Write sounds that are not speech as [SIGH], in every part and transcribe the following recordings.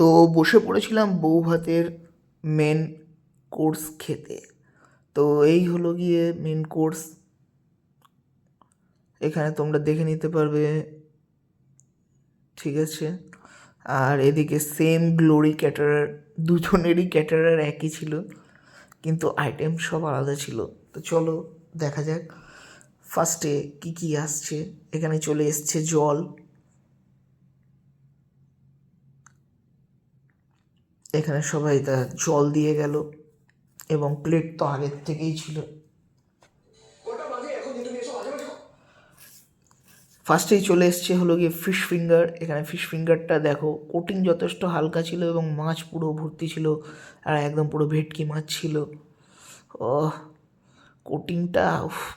তো বসে পড়েছিলাম বউ ভাতের মেন কোর্স খেতে। তো এই হলো গিয়ে মেন কোর্স এখানে তোমরা দেখে নিতে পারবে। ঠিক আছে? আর এদিকে সেম গ্লোরি ক্যাটারার দুজনেরই ক্যাটারার একই ছিল। কিন্তু আইটেম সব আলাদা ছিল। তো চলো দেখা যাক। ফার্স্টে কী কী আসছে? এখানে চলে এসছে জল। এখানে সবাই তা জল দিয়ে গেল এবং প্লেট তো আগের থেকেই ছিল। ফার্স্টেই চলে এসছে হলো গিয়ে ফিশ ফিঙ্গার এখানে ফিশ ফিঙ্গারটা দেখো কোটিং যথেষ্ট হালকা ছিল এবং মাছ পুরো ভর্তি ছিল আর একদম পুরো ভেটকি মাছ ছিল। ও কোটিংটা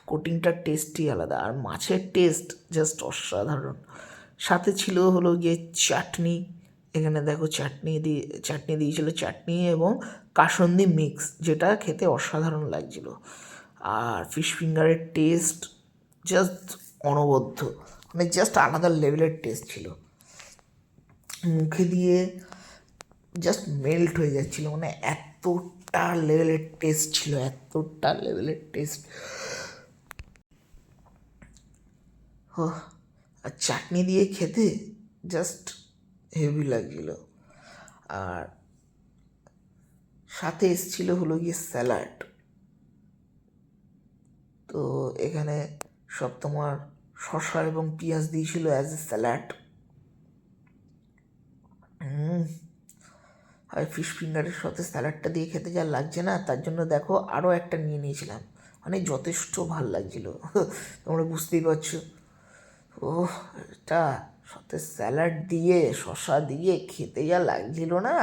কোটিংটার টেস্টই আলাদা। আর মাছের টেস্ট জাস্ট অসাধারণ। সাথে ছিল হলো গিয়ে চাটনি। এখানে দেখো চাটনি দিয়ে, চাটনি দিয়েছিল চাটনি এবং কাসন্দি মিক্স, যেটা খেতে অসাধারণ লাগছিল। আর ফিশ ফিঙ্গারের টেস্ট জাস্ট অনবদ্য মানে জাস্ট আলাদা লেভেলের টেস্ট ছিল। মুখে দিয়ে জাস্ট মেল্ট হয়ে যাচ্ছিল মানে এতটা লেভেলের টেস্ট ছিল, এতটা লেভেলের টেস্ট আর চাটনি দিয়ে খেতে জাস্ট হেভি লাগছিল। আর সাথে এসছিল হলো গিয়ে স্যালাড তো এখানে সব তোমার শসা এবং পেঁয়াজ দিয়েছিল অ্যাজ এ স্যালাড আর ফিশ ফিঙ্গারের সাথে স্যালাডটা দিয়ে খেতে যা লাগছে না, তার জন্য দেখো আরও একটা নিয়ে নিয়েছিলাম। মানে যথেষ্ট ভালো লাগছিল। [LAUGHS] তোমরা বুঝতেই পারছ। ও এটা সাথে স্যালাড দিয়ে, শসা দিয়ে খেতে যা লাগছিল না।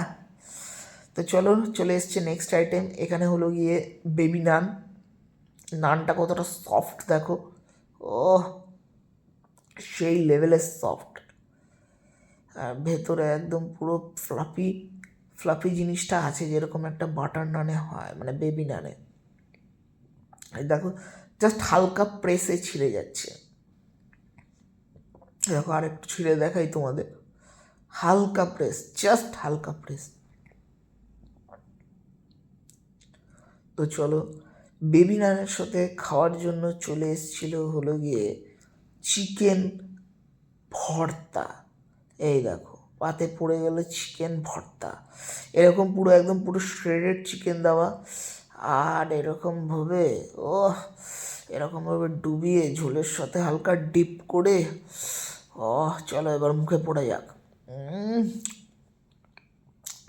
তো চলো চলে এসছে নেক্সট আইটেম এখানে হলো গিয়ে বেবি নান নানটা কতটা সফট দেখো। ও সেই লেভেলের সফট আর ভেতরে একদম পুরো ফ্লাফি ফ্লাফি জিনিসটা আছে যেরকম একটা বাটার নানে হয় মানে বেবি নানে দেখো জাস্ট হালকা প্রেসে ছিঁড়ে যাচ্ছে। দেখো আর একটু ছিঁড়ে দেখাই তোমাদের। হালকা প্রেস জাস্ট হালকা প্রেস তো চলো বেবি নানের সাথে খাওয়ার জন্য চলে এসেছিল হলো গিয়ে চিকেন ভর্তা। এই দেখো, পাতে পড়ে গেল চিকেন ভর্তা। এরকম পুরো একদম পুরো শ্রেডেড চিকেন দেওয়া। আর এরকমভাবে ও এরকমভাবে ডুবিয়ে ঝোলের সাথে হালকা ডিপ করে ও চলো এবার মুখে পড়ে যাক।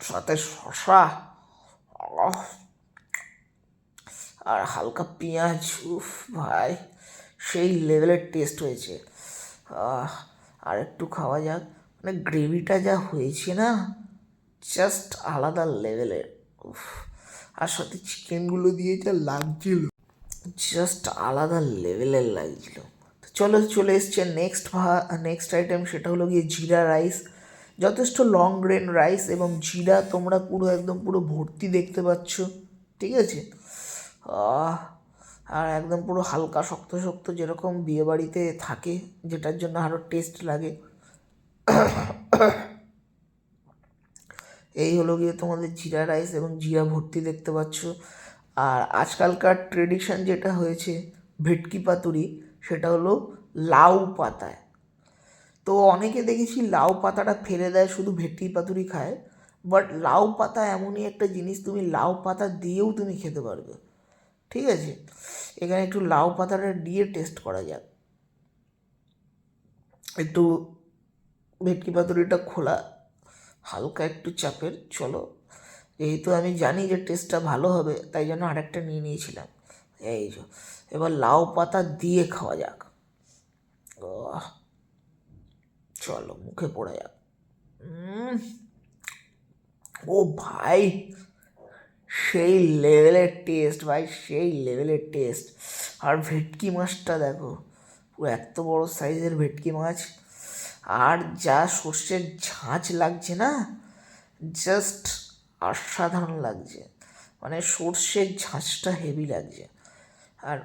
সাথে শশা আর হালকা পেঁয়াজ, উফ, ভাই, সেই লেভেলের টেস্ট হয়েছে। আর একটু খাওয়া যাক। মানে গ্রেভিটা যা হয়েছে না জাস্ট আলাদা লেভেলের উফ, আর সাথে চিকেনগুলো দিয়ে যা লাগছিল জাস্ট আলাদা লেভেলের লাগছিল। চলো, চলে এসছে নেক্সট ভা নেক্সট আইটেম সেটা হলো গিয়ে জিরা রাইস যথেষ্ট লং গ্রেন রাইস এবং জিরা তোমরা পুরো একদম পুরো ভর্তি দেখতে পাচ্ছ, ঠিক আছে? আর একদম পুরো হালকা শক্ত শক্ত যেরকম বিয়েবাড়িতে থাকে, যেটার জন্য আরও টেস্ট লাগে। এই হলো গিয়ে তোমাদের জিরা রাইস এবং জিরা ভর্তি দেখতে পাচ্ছ। আর আজকালকার ট্রেডিশন যেটা হয়েছে, ভেটকি পাতুরি সেটা হলো লাউ পাতায়। তো অনেকে দেখেছি লাউ পাতাটা ফেলে দেয়, শুধু ভেটকি পাতুরি খায়। বাট লাউ পাতা এমনই একটা জিনিস, তুমি লাউ পাতা দিয়েও তুমি খেতে পারবে। ঠিক আছে? এখানে একটু লাউ পাতাটা দিয়ে টেস্ট করা যাক। একটু ভেটকি পাতুরিটা খোলা, হালকা একটু চাপের, চলো। যেহেতু আমি জানি যে টেস্টটা ভালো হবে, তাই জন্য আরেকটা নিয়ে নিয়েছিলাম। এই যে, এবার লাউ পাতা দিয়ে খাওয়া যাক। চলো মুখে পড়ে যাক। ও ভাই, সেই লেভেলের টেস্ট ভাই, সেই লেভেলের টেস্ট আর ভেটকি মাছটা দেখো, পুরো এত বড় সাইজের ভেটকি মাছ। আর যা সর্ষের ঝাঁঝ লাগছে না জাস্ট অসাধারণ লাগছে। মানে সর্ষের ঝাঁঝটা হেভি লাগছে। আর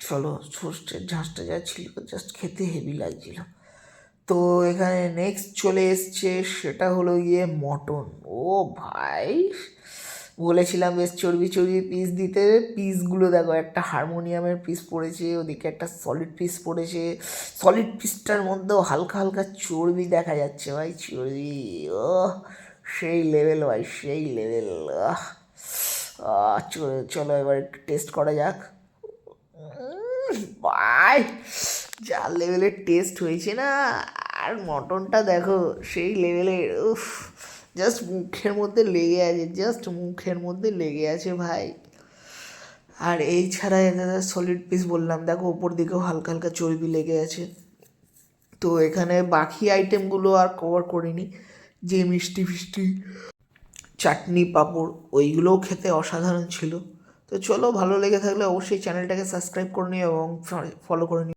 চলো সর্ষের ঝাঁসটা যা ছিল জাস্ট খেতে হেভি লাগছিল। তো এখানে নেক্সট চলে এসছে, সেটা হলো গিয়ে মটন। ও ভাই, বলেছিলাম বেশ চর্বি চর্বি পিস দিতে। পিসগুলো দেখো, একটা হারমোনিয়ামের পিস পড়েছে, ওদিকে একটা সলিড পিস পড়েছে। সলিড পিসটার মধ্যেও হালকা হালকা চর্বি দেখা যাচ্ছে ভাই, চর্বি ও সেই লেভেল ভাই, সেই লেভেল আহ। চলো- এবার একটু টেস্ট করা যাক। ভাই, যা লেভেলের টেস্ট হয়েছে না, আর মটনটা দেখো, সেই লেভেলের উফ জাস্ট মুখের মধ্যে লেগে আছে জাস্ট মুখের মধ্যে লেগে আছে ভাই। আর এই ছাড়া এখানে সলিড পিস বললাম, দেখো ওপর দিকেও হালকা হালকা চর্বি লেগে আছে। তো এখানে বাকি আইটেমগুলো আর কভার করিনি, যে মিষ্টি ফিষ্টি চাটনি, পাঁপড়, ওইগুলোও খেতে অসাধারণ ছিল। তো চলো ভালো লেগে থাকলে অবশ্যই চ্যানেলটাকে সাবস্ক্রাইব করে নিও এবং ফলো করে নিও।